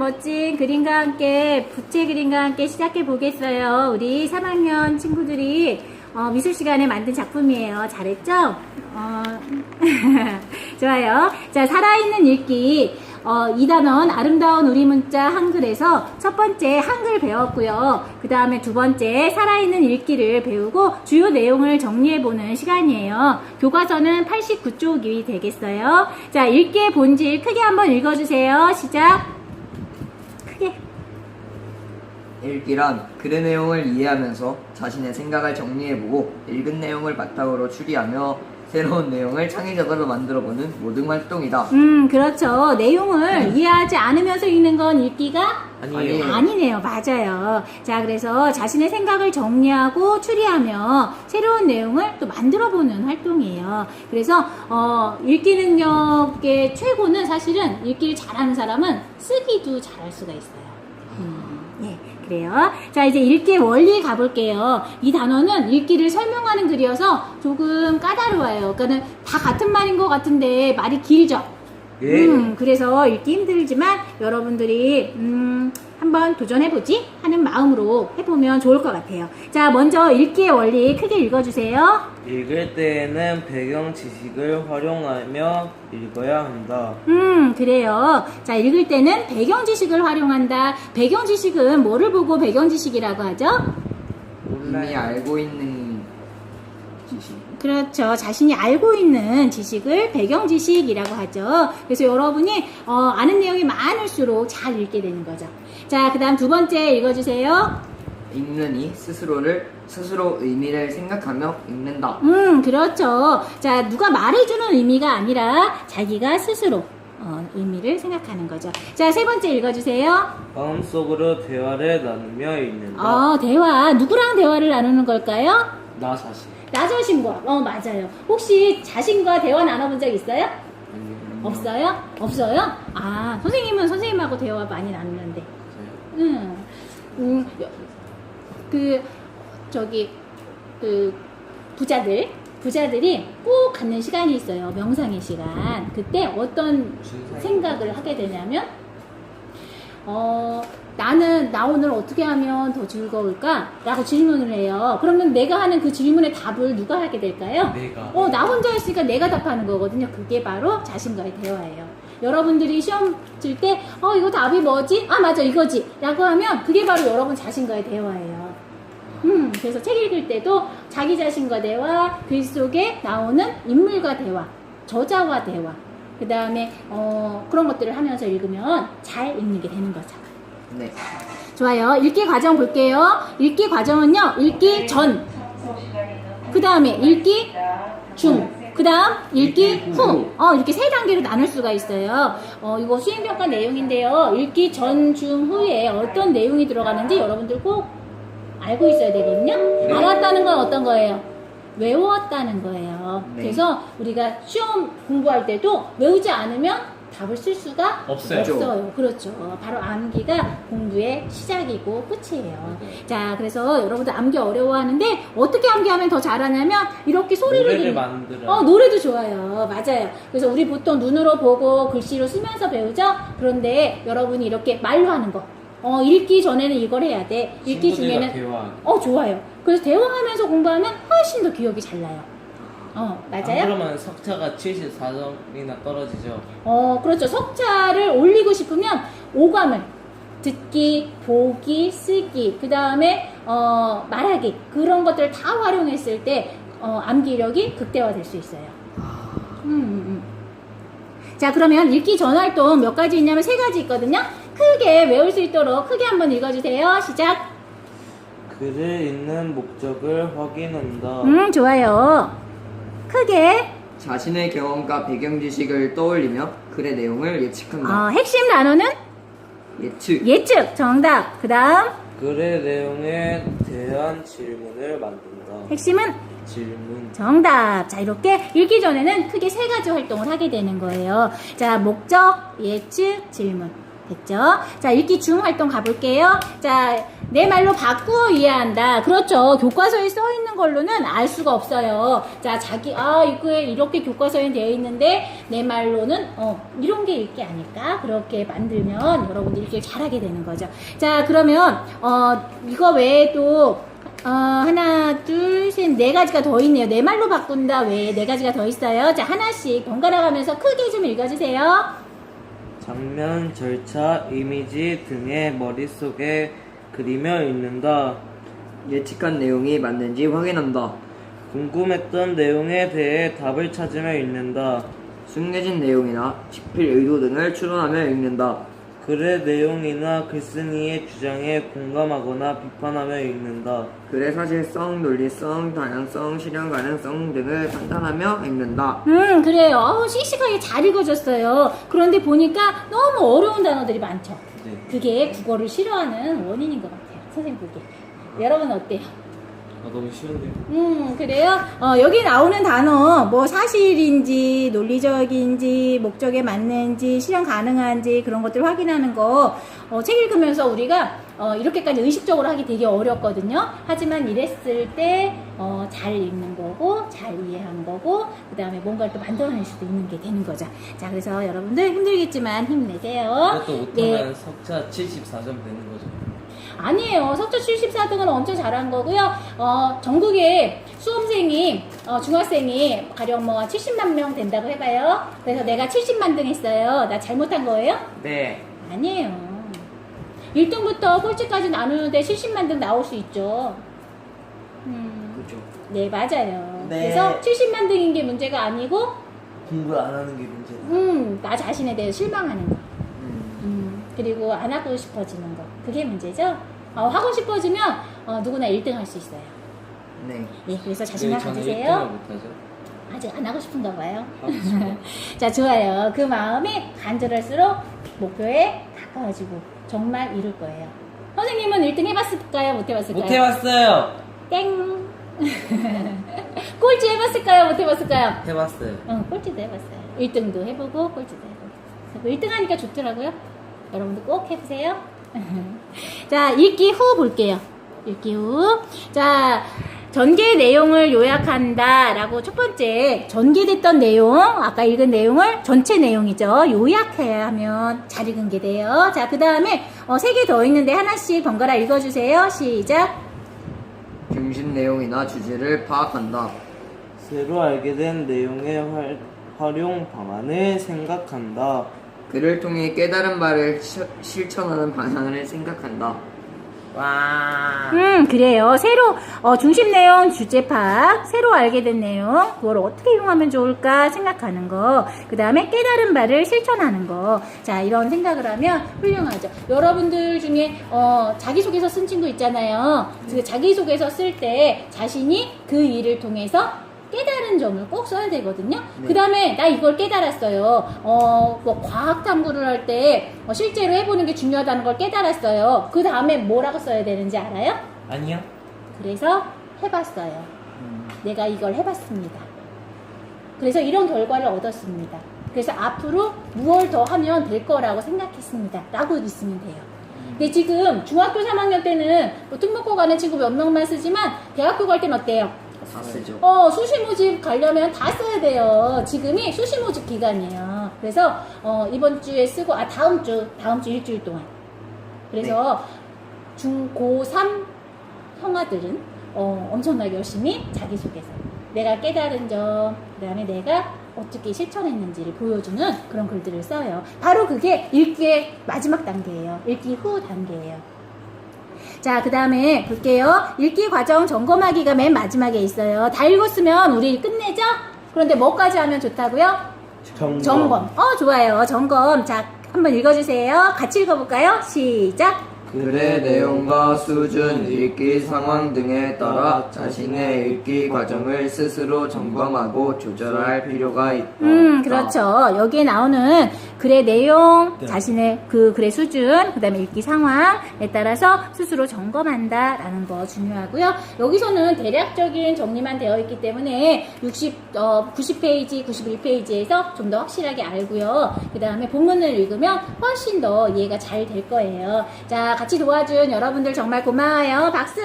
멋진 그림과 함께 부채 그림과 함께 시작해 보겠어요. 우리 3학년 친구들이 어, 미술 시간에 만든 작품이에요. 잘했죠? 어, 좋아요. 자, 살아있는 읽기. 어, 이 단원 아름다운 우리 문자 한글에서 첫 번째 한글 배웠고요. 그 다음에 두 번째 살아있는 읽기를 배우고 주요 내용을 정리해보는 시간이에요. 교과서는 89쪽이 되겠어요. 자, 읽기의 본질 크게 한번 읽어주세요. 시작. 크게. 읽기란 글의 내용을 이해하면서 자신의 생각을 정리해보고 읽은 내용을 바탕으로 추리하며 새로운 내용을 창의적으로 만들어보는 모든 활동이다. 음, 그렇죠. 내용을 이해하지 않으면서 읽는 건 읽기가 아니에요. 아니네요. 맞아요. 자, 그래서 자신의 생각을 정리하고 추리하며 새로운 내용을 또 만들어보는 활동이에요. 그래서, 어, 읽기 능력의 최고는 사실은 읽기를 잘하는 사람은 쓰기도 잘할 수가 있어요. 그래요. 자, 이제 읽기의 원리 가볼게요. 이 단어는 읽기를 설명하는 글이어서 조금 까다로워요. 그러니까는 다 같은 말인 것 같은데 말이 길죠? 예. 음, 그래서 읽기 힘들지만 여러분들이, 음, 한번 도전해보지? 하는 마음으로 해보면 좋을 것 같아요. 자, 먼저 읽기의 원리 크게 읽어주세요. 읽을 때에는 배경 지식을 활용하며 읽어야 한다. 음, 그래요. 자, 읽을 때는 배경 지식을 활용한다. 배경 지식은 뭐를 보고 배경 지식이라고 하죠? 이미 알고 있는 지식. 그렇죠. 자신이 알고 있는 지식을 배경 지식이라고 하죠. 그래서 여러분이 어, 아는 내용이 많을수록 잘 읽게 되는 거죠. 자, 그 다음 두 번째 읽어주세요. 읽는 이 스스로를 스스로 의미를 생각하며 읽는다. 음, 그렇죠. 자, 누가 말해주는 의미가 아니라 자기가 스스로 어, 의미를 생각하는 거죠. 자, 세 번째 읽어주세요. 마음속으로 대화를 나누며 읽는다. 어, 대화. 누구랑 대화를 나누는 걸까요? 나 자신. 나 자신과. 어, 맞아요. 혹시 자신과 대화 나눠본 적 있어요? 아니요. 없어요? 없어요? 아, 선생님은 선생님하고 대화 많이 나누는데. 응. 음, 그, 저기, 그, 부자들, 부자들이 꼭 갖는 시간이 있어요. 명상의 시간. 그때 어떤 생각을 하게 되냐면, 어, 나는, 나 오늘 어떻게 하면 더 즐거울까? 라고 질문을 해요. 그러면 내가 하는 그 질문의 답을 누가 하게 될까요? 내가. 어, 나 혼자 했으니까 내가 답하는 거거든요. 그게 바로 자신과의 대화예요. 여러분들이 시험 칠 때, 어, 이거 답이 뭐지? 아, 맞아, 이거지. 라고 하면 그게 바로 여러분 자신과의 대화예요. 음, 그래서 책 읽을 때도 자기 자신과 대화, 글 속에 나오는 인물과 대화, 저자와 대화, 그 다음에, 어, 그런 것들을 하면서 읽으면 잘 읽는 게 되는 거죠. 네. 좋아요. 읽기 과정 볼게요. 읽기 과정은요, 읽기 전, 그 다음에 읽기 중, 그 다음 읽기 후. 어, 이렇게 세 단계로 나눌 수가 있어요. 어, 이거 수행평가 내용인데요. 읽기 전, 중, 후에 어떤 내용이 들어가는지 여러분들 꼭 알고 있어야 되거든요. 알았다는 건 어떤 거예요? 외웠다는 거예요. 네. 그래서 우리가 시험 공부할 때도 외우지 않으면 답을 쓸 수가 없어요. 없어요. 그렇죠. 바로 암기가 공부의 시작이고 끝이에요. 자, 그래서 여러분들 암기 어려워하는데 어떻게 암기하면 더 잘하냐면 이렇게 소리를 노래를 만들어. 어, 노래도 좋아요. 맞아요. 그래서 우리 보통 눈으로 보고 글씨로 쓰면서 배우죠? 그런데 여러분이 이렇게 말로 하는 거. 어, 읽기 전에는 이걸 해야 돼. 읽기 중에는. 대화하기. 어, 좋아요. 그래서 대화하면서 공부하면 훨씬 더 기억이 잘 나요. 어, 안 맞아요? 그러면 석차가 74점이나 떨어지죠. 어, 그렇죠. 석차를 올리고 싶으면 오감을 듣기, 보기, 쓰기, 그 다음에 어, 말하기 그런 것들을 다 활용했을 때 어, 암기력이 극대화될 수 있어요. 음, 음, 음. 자, 그러면 읽기 전 활동 몇 가지 있냐면 세 가지 있거든요. 크게 외울 수 있도록 크게 한번 읽어주세요. 시작. 글을 읽는 목적을 확인한다. 음, 좋아요. 크게 자신의 경험과 배경 지식을 떠올리며 글의 내용을 예측한다. 어, 핵심 단어는 예측. 예측 정답. 그 다음 글의 내용에 대한 질문을 만든다. 핵심은 질문. 정답. 자, 이렇게 읽기 전에는 크게 세 가지 활동을 하게 되는 거예요. 자, 목적, 예측, 질문. 됐죠? 자, 읽기 중 활동 가볼게요. 자, 내 말로 바꾸어 이해한다. 그렇죠. 교과서에 써 있는 걸로는 알 수가 없어요. 자, 자기, 아, 이거에 이렇게 교과서에 되어 있는데, 내 말로는, 어, 이런 게 읽기 아닐까? 그렇게 만들면 여러분들이 읽기 잘하게 되는 거죠. 자, 그러면, 어, 이거 외에도, 어, 하나, 둘, 셋, 네 가지가 더 있네요. 내 말로 바꾼다 외에 네 가지가 더 있어요. 자, 하나씩 번갈아 가면서 크게 좀 읽어주세요. 장면, 절차, 이미지 등의 머릿속에 그리며 읽는다. 예측한 내용이 맞는지 확인한다. 궁금했던 내용에 대해 답을 찾으며 읽는다. 숨겨진 내용이나 집필 의도 등을 추론하며 읽는다. 글의 내용이나 글쓴이의 주장에 공감하거나 비판하며 읽는다. 글의 사실성, 논리성, 다양성, 실현 가능성 등을 판단하며 읽는다. 음, 그래요. 어우, 씩씩하게 잘 읽어줬어요. 그런데 보니까 너무 어려운 단어들이 많죠. 네. 그게 국어를 싫어하는 원인인 것 같아요. 선생님 보기에. 여러분 어때요? 아, 너무 쉬운데요? 음, 그래요? 어, 여기 나오는 단어, 뭐 사실인지, 논리적인지, 목적에 맞는지, 실현 가능한지, 그런 것들 확인하는 거, 어, 책 읽으면서 우리가, 어, 이렇게까지 의식적으로 하기 되게 어렵거든요. 하지만 이랬을 때, 어, 잘 읽는 거고, 잘 이해한 거고, 그 다음에 뭔가를 또 만들어낼 수도 있는 게 되는 거죠. 자, 그래서 여러분들 힘들겠지만 힘내세요. 이것도 예. 못하면 석차 74점 되는 거죠. 아니에요. 석차 74등은 엄청 잘한 거고요. 어, 전국에 수험생이, 어, 중학생이 가령 뭐 70만 명 된다고 해봐요. 그래서 내가 70만 등 했어요. 나 잘못한 거예요? 네. 아니에요. 1등부터 꼴찌까지 나누는데 70만 등 나올 수 있죠. 음, 그렇죠. 네, 맞아요. 네. 그래서 70만 등인 게 문제가 아니고, 공부를 안 하는 게 문제다. 음, 나 자신에 대해 실망하는 거. 음, 음, 그리고 안 하고 싶어지는 거. 그게 문제죠? 어, 하고 싶어지면 어, 누구나 1등 할 수 있어요. 네. 예, 그래서 왜 자신감 저는 1등을 가지세요. 못하죠? 아직 안 하고 싶은가 봐요. 하고 싶어요. 자, 좋아요. 그 마음이 간절할수록 목표에 가까워지고 정말 이룰 거예요. 선생님은 1등 해봤을까요? 못 해봤을까요? 못 해봤어요. 땡. 꼴찌 해봤을까요? 못 해봤을까요? 해봤어요. 응, 꼴찌도 해봤어요. 1등도 해보고, 꼴찌도 해보고. 1등 하니까 좋더라고요. 여러분도 꼭 해보세요. 자, 읽기 후 볼게요. 읽기 후. 자, 전개 내용을 요약한다. 라고 첫 번째, 전개됐던 내용, 아까 읽은 내용을 전체 내용이죠. 요약해야 하면 잘 읽은 게 돼요. 자, 그 다음에, 어, 세 개 더 있는데 하나씩 번갈아 읽어주세요. 시작. 중심 내용이나 주제를 파악한다. 새로 알게 된 내용의 활, 활용 방안을 생각한다. 그를 통해 깨달은 바를 시- 실천하는 방향을 생각한다. 와. 음, 그래요. 새로, 어, 중심 내용, 주제 파악, 새로 알게 된 내용, 그걸 어떻게 이용하면 좋을까 생각하는 거, 그 다음에 깨달은 바를 실천하는 거. 자, 이런 생각을 하면 훌륭하죠. 여러분들 중에, 어, 자기소개서 쓴 친구 있잖아요. 그 자기소개서 쓸 때 자신이 그 일을 통해서 깨달은 점을 꼭 써야 되거든요. 네. 그 다음에 나 이걸 깨달았어요. 어, 뭐 과학 탐구를 할 때 실제로 해보는 게 중요하다는 걸 깨달았어요. 그 다음에 뭐라고 써야 되는지 알아요? 아니요. 그래서 해봤어요. 음, 내가 이걸 해봤습니다. 그래서 이런 결과를 얻었습니다. 그래서 앞으로 무얼 더 하면 될 거라고 생각했습니다. 라고 있으면 돼요. 근데 지금 중학교 3학년 때는 뭐 특목고 가는 친구 몇 명만 쓰지만 대학교 갈땐 어때요? 다 쓰죠. 어, 수시 모집 가려면 다 써야 돼요. 지금이 수시 모집 기간이에요. 그래서 어, 이번 주에 쓰고 아 다음 주 다음 주 일주일 동안. 그래서 중고3 형아들은 어, 엄청나게 열심히 자기소개서 내가 깨달은 점, 그 다음에 내가 어떻게 실천했는지를 보여주는 그런 글들을 써요. 바로 그게 읽기의 마지막 단계예요. 읽기 후 단계예요. 자, 그 다음에 볼게요. 읽기 과정 점검하기가 맨 마지막에 있어요. 다 읽었으면 우리 끝내죠? 그런데 뭐까지 하면 좋다고요? 점검. 점검. 어, 좋아요. 점검. 자, 한번 읽어주세요. 같이 읽어볼까요? 시작. 글의 내용과 수준, 읽기 상황 등에 따라 자신의 읽기 과정을 스스로 점검하고 조절할 필요가 있다. 음, 그렇죠. 여기에 나오는 글의 내용, 네. 자신의 그 글의 수준, 그 다음에 읽기 상황에 따라서 스스로 점검한다라는 거 중요하고요. 여기서는 대략적인 정리만 되어 있기 때문에 60, 어, 90페이지, 91페이지에서 좀 더 확실하게 알고요. 그 다음에 본문을 읽으면 훨씬 더 이해가 잘 될 거예요. 자, 같이 도와준 여러분들 정말 고마워요. 박수!